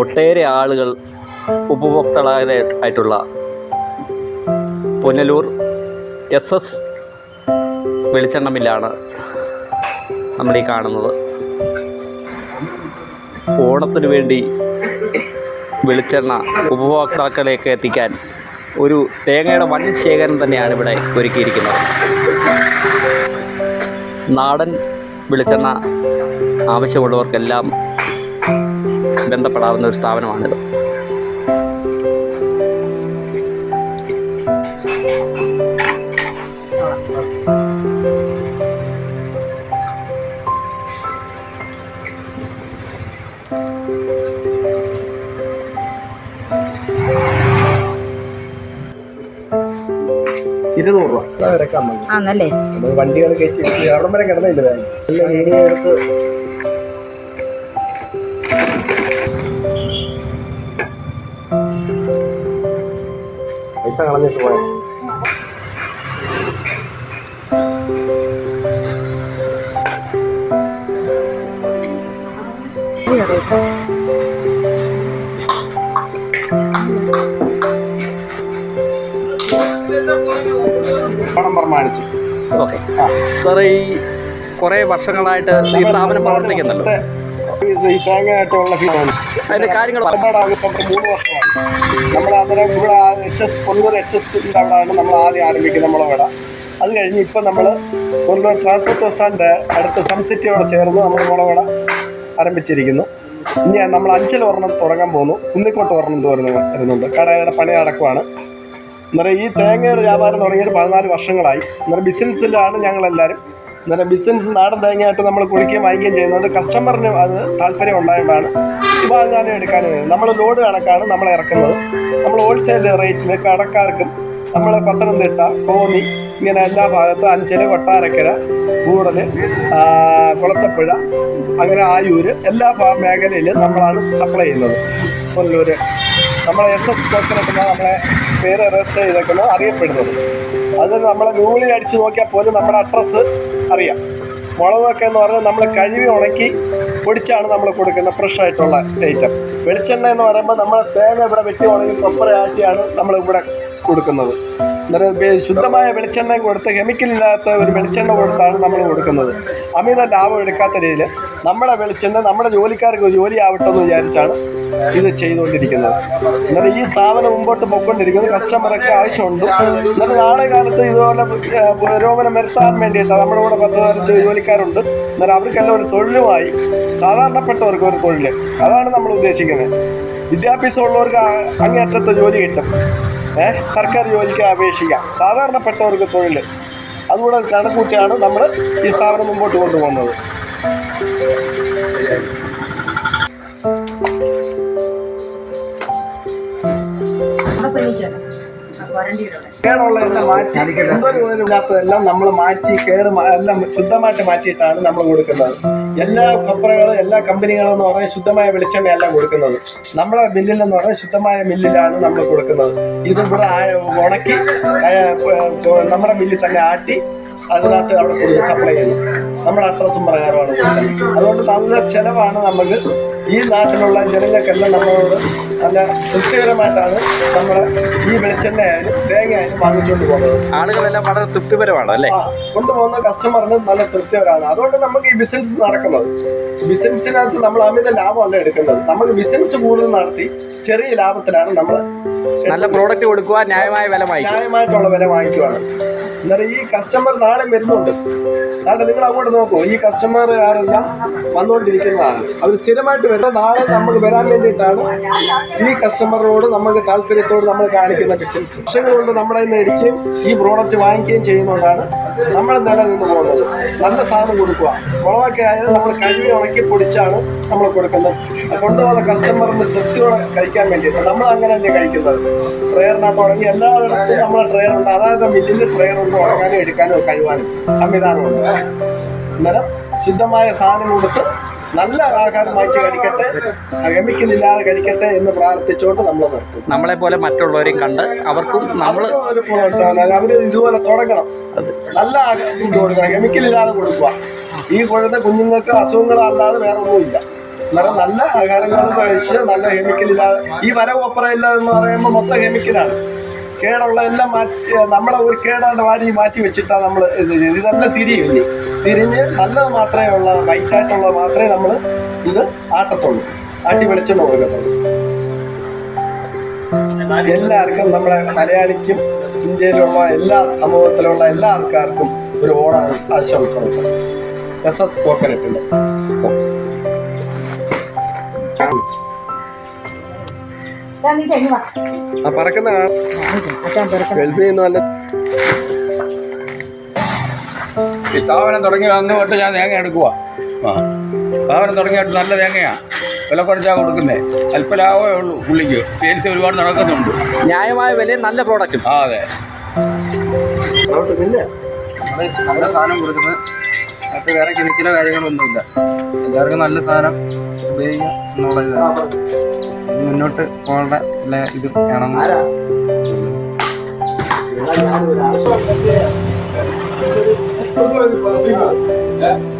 ഒട്ടേറെ ആളുകൾ ഉപഭോക്താക്കളായിട്ടുള്ള Punalur S S വെളിച്ചെണ്ണ മില്ലാണ് നമ്മൾ ഈ കാണുന്നത്. ഓണത്തിന് വേണ്ടി വെളിച്ചെണ്ണ ഉപഭോക്താക്കളിലേക്ക് എത്തിക്കാൻ ഒരു തേങ്ങയുടെ വൻ ശേഖരം തന്നെയാണ് ഇവിടെ ഒരുക്കിയിരിക്കുന്നത്. നാടൻ വെളിച്ചെണ്ണ ആവശ്യമുള്ളവർക്കെല്ലാം ബന്ധപ്പെടാവുന്ന ഒരു സ്ഥാപനമാണിത്. ഇരുന്നൂറ് രൂപ. ആന്നല്ലേ നമ്മൾ വണ്ടികൾ കയറ്റി അവിടം വരെ കിടന്നില്ല? നല്ല വീഡിയോ എടുത്ത്. പൈസ കളഞ്ഞിട്ട് പോയാൽ പണം പ്രമാണിച്ച്. ഓക്കെ. സാറേ ഈ കുറേ വർഷങ്ങളായിട്ട് ഈ സ്ഥാപനം ആയിട്ടുള്ള ഫീലാണ്. കാര്യങ്ങൾ മൂന്ന് വർഷമായി. നമ്മൾ അന്നേരം ഇവിടെ എച്ച് എസ് കൊല്ലൂർ എച്ച് അവിടെയാണ് നമ്മൾ ആദ്യം ആരംഭിക്കുന്നത് നമ്മളെ ഇവിടെ. അത് കഴിഞ്ഞ് ഇപ്പം നമ്മൾ കൊല്ലൂർ ട്രാൻസ്പോർട്ട് ബസ് സ്റ്റാൻഡ് അടുത്ത് സൺസിറ്റിയോട് ചേർന്ന് നമ്മൾ മുളവട ആരംഭിച്ചിരിക്കുന്നു. ഇനി നമ്മൾ അഞ്ചൽ ഒരെണ്ണം തുടങ്ങാൻ പോകുന്നു. കുന്നിക്കോട്ട് ഒരെണ്ണം തോരുന്നു വരുന്നുണ്ട്. കടയുടെ പണി നടക്കുവാണ്. അന്നേരം ഈ തേങ്ങയുടെ വ്യാപാരം തുടങ്ങിയിട്ട് പതിനാല് വർഷങ്ങളായി. അന്നേരം ബിസിനസ്സിലാണ് ഞങ്ങളെല്ലാവരും അന്നേരം ബിസിനസ് നാടൻ തേങ്ങയായിട്ട് നമ്മൾ കുഴിക്കുകയും വാങ്ങിക്കുകയും ചെയ്യുന്നതുകൊണ്ട് കസ്റ്റമറിന് അത് താല്പര്യം ഉണ്ടായതുകൊണ്ടാണ് വാങ്ങാനും എടുക്കാനും നമ്മൾ ലോഡ് കണക്കാണ് നമ്മൾ ഇറക്കുന്നത്. നമ്മൾ ഹോൾസെയിൽ റേറ്റിന് കടക്കാർക്കും നമ്മൾ പത്തനംതിട്ട കോന്നി ഇങ്ങനെ എല്ലാ ഭാഗത്തും അഞ്ചൽ കൊട്ടാരക്കര കൂടൽ കുളത്തപ്പുഴ അങ്ങനെ ആയൂര് എല്ലാ മേഖലയിലും നമ്മളാണ് സപ്ലൈ ചെയ്യുന്നത്. കൊല്ലൂര്. നമ്മളെ എസ് എസ് കോർപ്പറേഷനാണ് നമ്മളെ പേര് രജിസ്റ്റർ ചെയ്തേക്കുന്നത് അറിയപ്പെടുന്നത്. അത് നമ്മൾ ഗൂഗിളിൽ അടിച്ചു നോക്കിയാൽ പോലും നമ്മുടെ അഡ്രസ്സ് അറിയാം. മുളകൊക്കെ എന്ന് പറഞ്ഞാൽ നമ്മൾ കഴുകി ഉണക്കി പൊടിച്ചാണ് നമ്മൾ കൊടുക്കുന്നത് ഫ്രഷ് ആയിട്ടുള്ള ഐറ്റം വെളിച്ചെണ്ണ എന്ന് പറയുമ്പോൾ നമ്മൾ തേങ്ങ ഇവിടെ വെട്ടി ഉണങ്ങി കൊപ്പറ ആട്ടിയാണ് നമ്മൾ ഇവിടെ കൊടുക്കുന്നത്. അന്നേരം ശുദ്ധമായ വെളിച്ചെണ്ണയും കൊടുത്ത് കെമിക്കൽ ഇല്ലാത്ത ഒരു വെളിച്ചെണ്ണ കൊടുത്താണ് നമ്മൾ കൊടുക്കുന്നത്. അമിത ലാഭം എടുക്കാത്ത രീതിയിൽ നമ്മുടെ വെളിച്ചെണ്ണ നമ്മുടെ ജോലിക്കാർക്ക് ജോലി ആവട്ടെ എന്ന് വിചാരിച്ചാണ് ഇത് ചെയ്തുകൊണ്ടിരിക്കുന്നത്. എന്നാൽ ഈ സ്ഥാപനം മുമ്പോട്ട് പോയിക്കൊണ്ടിരിക്കുന്നത് കസ്റ്റമറൊക്കെ ആവശ്യമുണ്ട്. എന്നാൽ നാളെ കാലത്ത് ഇതുപോലെ പുരോഗമനം വരുത്താൻ വേണ്ടിയിട്ട് നമ്മുടെ കൂടെ പത്ത് പതിനഞ്ച് ജോലിക്കാരുണ്ട്. എന്നാൽ അവർക്കെല്ലാം ഒരു തൊഴിലുമായി സാധാരണപ്പെട്ടവർക്ക് ഒരു തൊഴിൽ അതാണ് നമ്മൾ ഉദ്ദേശിക്കുന്നത്. വിദ്യാഭ്യാസം ഉള്ളവർക്ക് ആ- ജോലി കിട്ടും. ഏഹ് സർക്കാർ ജോലിക്ക് അപേക്ഷിക്കാം. സാധാരണപ്പെട്ടവർക്ക് തൊഴിൽ അതുകൂടെ കണക്കൂട്ടിയാണ് നമ്മൾ ഈ സ്ഥാപനം മുമ്പോട്ട് കൊണ്ടുപോകുന്നത്. എല്ലാം മാറ്റി നമ്മൾ മാറ്റി കേട് എല്ലാം ശുദ്ധമായിട്ട് മാറ്റിയിട്ടാണ് നമ്മൾ കൊടുക്കുന്നത്. എല്ലാ കപ്പറകളും എല്ലാ കമ്പനികളും എന്ന് പറഞ്ഞാൽ ശുദ്ധമായ വെളിച്ചെണ്ണയല്ല കൊടുക്കുന്നത്. നമ്മളെ മില്ലിൽ എന്ന് പറഞ്ഞാൽ ശുദ്ധമായ മില്ലിലാണ് നമ്മൾ കൊടുക്കുന്നത്. ഇത് ഇവിടെ ഉണക്കി നമ്മുടെ മില്ലിൽ തന്നെ ആട്ടി അതിനകത്ത് അവിടെ കൊടുത്ത് സപ്ലൈ ചെയ്യുന്നു. നമ്മുടെ അഡ്രസ്സും പ്രകാരമാണ് അതുകൊണ്ട് നല്ല ചിലവാണ് നമുക്ക് ഈ നാട്ടിലുള്ള ജനങ്ങൾക്കെല്ലാം നമ്മളോട് നല്ല തൃപ്തികരമായിട്ടാണ് നമ്മൾ ഈ വെളിച്ചെണ്ണ ആയാലും തേങ്ങ ആയാലും വാങ്ങിച്ചുകൊണ്ട് പോകുന്നത്. ആളുകളെല്ലാം വളരെ തൃപ്തിപരമാണ് അല്ലേ? കൊണ്ടുപോകുന്ന കസ്റ്റമറിന് നല്ല തൃപ്തികരമാണ്. അതുകൊണ്ട് നമുക്ക് ഈ ബിസിനസ് നടക്കുന്നത്. ബിസിനസ്സിനകത്ത് നമ്മൾ അമിത ലാഭമല്ല എടുക്കുന്നത്. നമുക്ക് ബിസിനസ് കൂടുതൽ നടത്തി ചെറിയ ലാഭത്തിലാണ് നമ്മൾ നല്ല പ്രോഡക്റ്റ് കൊടുക്കുക ന്യായമായ വില വാങ്ങിക്കുക. ന്യായമായിട്ടുള്ള വില വാങ്ങിക്കുവാണ്. അന്നേരം ഈ കസ്റ്റമർ നാളെ വരുന്നുണ്ട്. നാളെ നിങ്ങൾ അങ്ങോട്ട് നോക്കൂ. ഈ കസ്റ്റമർ ആരെല്ലാം വന്നുകൊണ്ടിരിക്കുന്നതാണ് അവർ സ്ഥിരമായിട്ട് വരുന്നത് നാളെ നമുക്ക് വരാൻ വേണ്ടിയിട്ടാണ് ഈ കസ്റ്റമറിനോട് നമുക്ക് താല്പര്യത്തോട് നമ്മൾ കാണിക്കുന്ന ബിസിനസ് വർഷങ്ങൾ കൊണ്ട് നമ്മളെ നിന്ന് ഇടിക്കുകയും ഈ പ്രോഡക്റ്റ് വാങ്ങിക്കുകയും ചെയ്യുന്നതുകൊണ്ടാണ് നമ്മൾ നിന്ന് പോകുന്നത് നല്ല സാധനം കൊടുക്കുക. മുളകൊക്കെ ആയാലും നമ്മൾ കഴുകി ഉണക്കി പൊടിച്ചാണ് നമ്മൾ കൊടുക്കുന്നത്. കൊണ്ടുപോകുന്ന കസ്റ്റമറിന് തൃപ്തിയോടെ കഴിക്കാൻ വേണ്ടിയിട്ട്. നമ്മൾ അങ്ങനെ തന്നെ കഴിക്കുന്നത്. ട്രെയറിനകത്ത് ഉണങ്ങി എല്ലായിടത്തും നമ്മൾ ട്രെയർ ഉണ്ട്. അതായത് മില്ലിൽ ട്രെയർ ഉണ്ട് ഉണങ്ങാനും എടുക്കാനും കഴിവാനും സംവിധാനമുണ്ട്. അന്നേരം ശുദ്ധമായ സാധനം കൊടുത്ത് നല്ല ആഹാരം വാങ്ങിച്ച് കഴിക്കട്ടെ കെമിക്കൽ ഇല്ലാതെ കഴിക്കട്ടെ എന്ന് പ്രാർത്ഥിച്ചുകൊണ്ട് നമ്മൾ നിർത്തും. നമ്മളെ പോലെ മറ്റുള്ളവരെയും കണ്ട് അവർക്കും നമ്മൾ അവർക്ക് ഒരു പ്രോത്സാഹനം അവർ ഇതുപോലെ തുടങ്ങണം. നല്ല ആഹാരം കൊടുക്കണം കെമിക്കലില്ലാതെ കൊടുക്കുക. ഈ കുഴന്ന കുഞ്ഞുങ്ങൾക്ക് അസുഖങ്ങളല്ലാതെ വേറെ ഒന്നുമില്ല. അന്നേരം നല്ല ആഹാരങ്ങൾ കഴിച്ച് നല്ല കെമിക്കലില്ലാതെ ഈ വര ഓപ്പറയില്ല എന്ന് പറയുമ്പോൾ മൊത്തം കെമിക്കലാണ് കേടുള്ള എല്ലാം മാറ്റി നമ്മളെ ഒരു കേടാണ്ട് വാരി മാറ്റി വെച്ചിട്ടാണ് നമ്മൾ ഇത് ചെയ്യുന്നത്. ഇതെല്ലാം തിരിയും ഇനി. തിരിഞ്ഞ് നല്ലത് മാത്രമേ ഉള്ള വൈറ്റായിട്ടുള്ളത് മാത്രമേ നമ്മൾ ഇത് ആട്ടത്തുള്ളൂ. ആട്ടി വെളിച്ചെണ്ണ കൊടുക്കത്തുള്ളൂ എല്ലാവർക്കും നമ്മുടെ മലയാളിക്കും ഇന്ത്യയിലുള്ള എല്ലാ സമൂഹത്തിലുള്ള എല്ലാ ആൾക്കാർക്കും ഒരു ഓണ ആശംസകൾ. എസ് എസ് കോക്കനട്ടുണ്ട് ആ പറക്കുന്ന ഗൾഫിൽ നിന്ന് വല്ല ഈ സ്ഥാപനം തുടങ്ങി അന്ന് തൊട്ട് ഞാൻ തേങ്ങ എടുക്കുക ആ. സ്ഥാപനം തുടങ്ങിയിട്ട് നല്ല തേങ്ങയാണ് വില കുറച്ചാണ് കൊടുക്കുന്നത് അല്പ ലാഭമേ ഉള്ളൂ പുള്ളിക്ക്. സെയിൽസ് ഒരുപാട് നടക്കുന്നുണ്ട്. ന്യായമായ വിലയും നല്ല പ്രോഡക്റ്റ് ആ അതെ. നല്ല സാധനം കൊടുക്കുന്നത്. മറ്റ് വേറെ കെമിക്കലോ കാര്യങ്ങളൊന്നുമില്ല. എല്ലാവർക്കും നല്ല സാധനം ഉപയോഗിക്കാം എന്നുള്ള ഇത് മുന്നോട്ട് പോകേണ്ട എല്ലാ ഇത് വേണം. Obrigado. É.